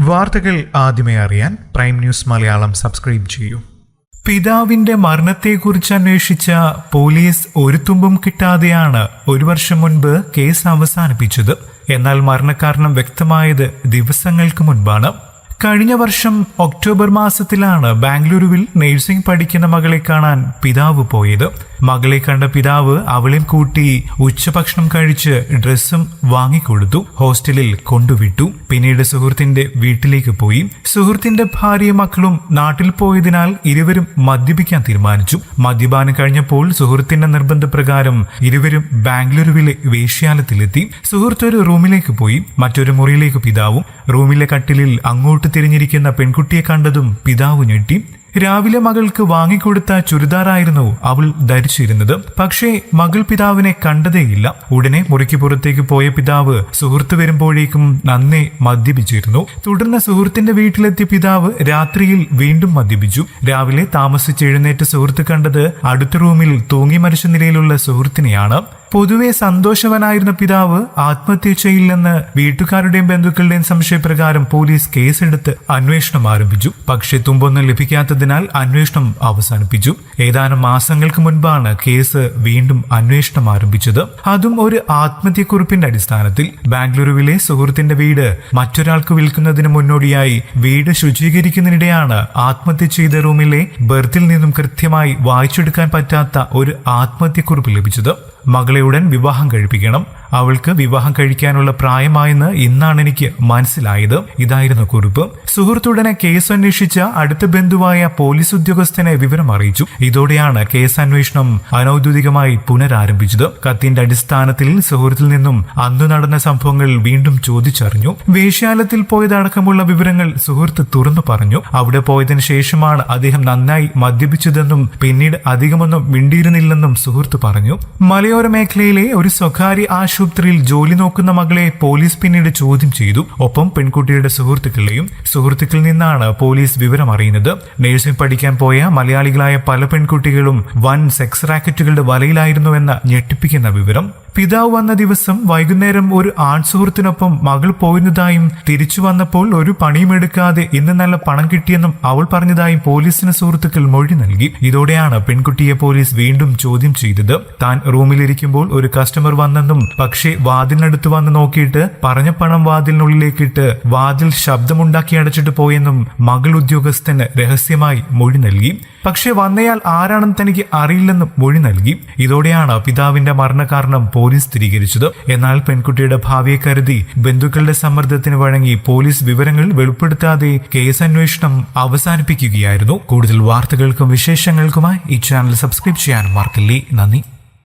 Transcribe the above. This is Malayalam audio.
വാർത്തകൾ ആദ്യമേ അറിയാൻ പ്രൈം ന്യൂസ് മലയാളം സബ്സ്ക്രൈബ് ചെയ്യൂ. പിതാവിന്റെ മരണത്തെക്കുറിച്ച് അന്വേഷിച്ച പോലീസ് ഒരു തുമ്പും കിട്ടാതെയാണ് ഒരു വർഷം മുൻപ് കേസ് അവസാനിപ്പിച്ചത്. എന്നാൽ മരണകാരണം വ്യക്തമായത് ദിവസങ്ങൾക്ക് മുൻപാണ്. കഴിഞ്ഞ വർഷം ഒക്ടോബർ മാസത്തിലാണ് ബാംഗ്ലൂരുവിൽ നഴ്സിംഗ് പഠിക്കുന്ന മകളെ കാണാൻ പിതാവ് പോയത്. മകളെ കണ്ട പിതാവ് അവളെയും കൂട്ടി ഉച്ചഭക്ഷണം കഴിച്ച് ഡ്രസ്സും വാങ്ങിക്കൊടുത്തു. ഹോസ്റ്റലിൽ കൊണ്ടുവിട്ടു. പിന്നീട് സുഹൃത്തിന്റെ വീട്ടിലേക്ക് പോയി. സുഹൃത്തിന്റെ ഭാര്യയും മക്കളും നാട്ടിൽ പോയതിനാൽ ഇരുവരും മദ്യപിക്കാൻ തീരുമാനിച്ചു. മദ്യപാനം കഴിഞ്ഞപ്പോൾ സുഹൃത്തിന്റെ നിർബന്ധപ്രകാരം ഇരുവരും ബാംഗ്ലൂരുവിലെ വേശ്യാലത്തിലെത്തി. സുഹൃത്ത് ഒരു റൂമിലേക്ക് പോയി. മറ്റൊരു മുറിയിലേക്ക് പിതാവും. റൂമിലെ കട്ടിലിൽ അങ്ങോട്ട് തിരിഞ്ഞിരിക്കുന്ന പെൺകുട്ടിയെ കണ്ടതും പിതാവ് ഞെട്ടി. രാവിലെ മകൾക്ക് വാങ്ങിക്കൊടുത്ത ചുരിദാറായിരുന്നു അവൾ ധരിച്ചിരുന്നത്. പക്ഷേ മകൾ പിതാവിനെ കണ്ടതേയില്ല. ഉടനെ മുറിക്ക് പുറത്തേക്ക് പോയ പിതാവ് സുഹൃത്ത് വരുമ്പോഴേക്കും നന്നെ മദ്യപിച്ചിരുന്നു. തുടർന്ന് സുഹൃത്തിന്റെ വീട്ടിലെത്തിയ പിതാവ് രാത്രിയിൽ വീണ്ടും മദ്യപിച്ചു. രാവിലെ താമസിച്ചെഴുന്നേറ്റ സുഹൃത്ത് കണ്ടത് അടുത്ത റൂമിൽ തൂങ്ങി മരിച്ച നിലയിലുള്ള സുഹൃത്തിനെയാണ്. പൊതുവെ സന്തോഷവനായിരുന്ന പിതാവ് ആത്മഹത്യ ചെയ്യില്ലെന്ന് വീട്ടുകാരുടെയും ബന്ധുക്കളുടെയും സംശയപ്രകാരം പോലീസ് കേസെടുത്ത് അന്വേഷണം ആരംഭിച്ചു. പക്ഷേ തുമ്പൊന്നും ലഭിക്കാത്തതിനാൽ അന്വേഷണം അവസാനിപ്പിച്ചു. ഏതാനും മാസങ്ങൾക്ക് മുൻപാണ് കേസ് വീണ്ടും അന്വേഷണം ആരംഭിച്ചത്. അതും ഒരു ആത്മഹത്യക്കുറിപ്പിന്റെ അടിസ്ഥാനത്തിൽ. ബാംഗ്ലൂരുവിലെ സുഹൃത്തിന്റെ വീട് മറ്റൊരാൾക്ക് വിൽക്കുന്നതിന് മുന്നോടിയായി വീട് ശുചീകരിക്കുന്നതിനിടെയാണ് ആത്മഹത്യ ചെയ്ത റൂമിലെ ബെർത്തിൽ നിന്നും കൃത്യമായി വായിച്ചെടുക്കാൻ പറ്റാത്ത ഒരു ആത്മഹത്യക്കുറിപ്പ് ലഭിച്ചത്. മകളെ ഉടൻ വിവാഹം കഴിപ്പിക്കണം. അവൾക്ക് വിവാഹം കഴിക്കാനുള്ള പ്രായമായെന്ന് ഇന്നാണ് എനിക്ക് മനസ്സിലായത്. ഇതായിരുന്നു കുറിപ്പ്. സുഹൃത്തുടനെ കേസ് അന്വേഷിച്ച അടുത്ത ബന്ധുവായ പോലീസ് ഉദ്യോഗസ്ഥനെ വിവരം അറിയിച്ചു. ഇതോടെയാണ് കേസ് അന്വേഷണം അനൌദ്യോഗികമായി പുനരാരംഭിച്ചത്. കത്തിന്റെ അടിസ്ഥാനത്തിൽ സുഹൃത്തിൽ നിന്നും അന്നു നടന്ന സംഭവങ്ങൾ വീണ്ടും ചോദിച്ചറിഞ്ഞു. വേശ്യാലത്തിൽ പോയതടക്കമുള്ള വിവരങ്ങൾ സുഹൃത്ത് തുറന്നു പറഞ്ഞു. അവിടെ പോയതിനു ശേഷമാണ് അദ്ദേഹം നന്നായി മദ്യപിച്ചതെന്നും പിന്നീട് അധികമൊന്നും മിണ്ടിയിരുന്നില്ലെന്നും സുഹൃത്ത് പറഞ്ഞു. മലയോര മേഖലയിലെ ഒരു സ്വകാര്യ ആശുപത്രിയിൽ ജോലി നോക്കുന്ന മകളെ പോലീസ് പിന്നീട് ചോദ്യം ചെയ്തു. ഒപ്പം പെൺകുട്ടിയുടെ സുഹൃത്തുക്കളെയും സുഹൃത്തുക്കളിൽ നിന്നാണ് പോലീസ് വിവരം അറിയുന്നത്. നഴ്സിംഗ് പഠിക്കാൻ പോയ മലയാളികളായ പല പെൺകുട്ടികളും വൻ സെക്സ് റാക്കറ്റുകളുടെ വലയിലായിരുന്നുവെന്ന ഞെട്ടിപ്പിക്കുന്ന വിവരം പിതാവ് വന്ന ദിവസം വൈകുന്നേരം ഒരു ആൺ സുഹൃത്തിനൊപ്പം മകൾ പോയിരുന്നതായും തിരിച്ചു വന്നപ്പോൾ ഒരു പണിയും എടുക്കാതെ ഇന്ന് നല്ല പണം കിട്ടിയെന്നും അവൾ പറഞ്ഞതായും പോലീസിന് സുഹൃത്തുക്കൾ മൊഴി നൽകി. ഇതോടെയാണ് പെൺകുട്ടിയെ പോലീസ് വീണ്ടും ചോദ്യം ചെയ്തത്. താൻ റൂമിലിരിക്കുമ്പോൾ ഒരു കസ്റ്റമർ വന്നെന്നും പക്ഷേ വാതിലിനടുത്ത് വന്ന് നോക്കിയിട്ട് പറഞ്ഞ പണം വാതിലിനുള്ളിലേക്കിട്ട് വാതിൽ ശബ്ദമുണ്ടാക്കി അടച്ചിട്ട് പോയെന്നും മകൾ ഉദ്യോഗസ്ഥന് രഹസ്യമായി മൊഴി നൽകി. പക്ഷേ വന്നയാൾ ആരാണെന്ന് തനിക്ക് അറിയില്ലെന്ന് മൊഴി നൽകി. ഇതോടെയാണ് പിതാവിന്റെ മരണകാരണം പോലീസ് സ്ഥിരീകരിച്ചത്. എന്നാൽ പെൺകുട്ടിയുടെ ഭാവിയെ കരുതി ബന്ധുക്കളുടെ സമ്മർദ്ദത്തിന് വഴങ്ങി പോലീസ് വിവരങ്ങൾ വെളിപ്പെടുത്താതെ കേസ് അന്വേഷണം അവസാനിപ്പിക്കുകയായിരുന്നു. കൂടുതൽ വാർത്തകൾക്കും വിശേഷങ്ങൾക്കുമായി ഈ ചാനൽ സബ്സ്ക്രൈബ് ചെയ്യാൻ മറക്കില്ലേ. നന്ദി.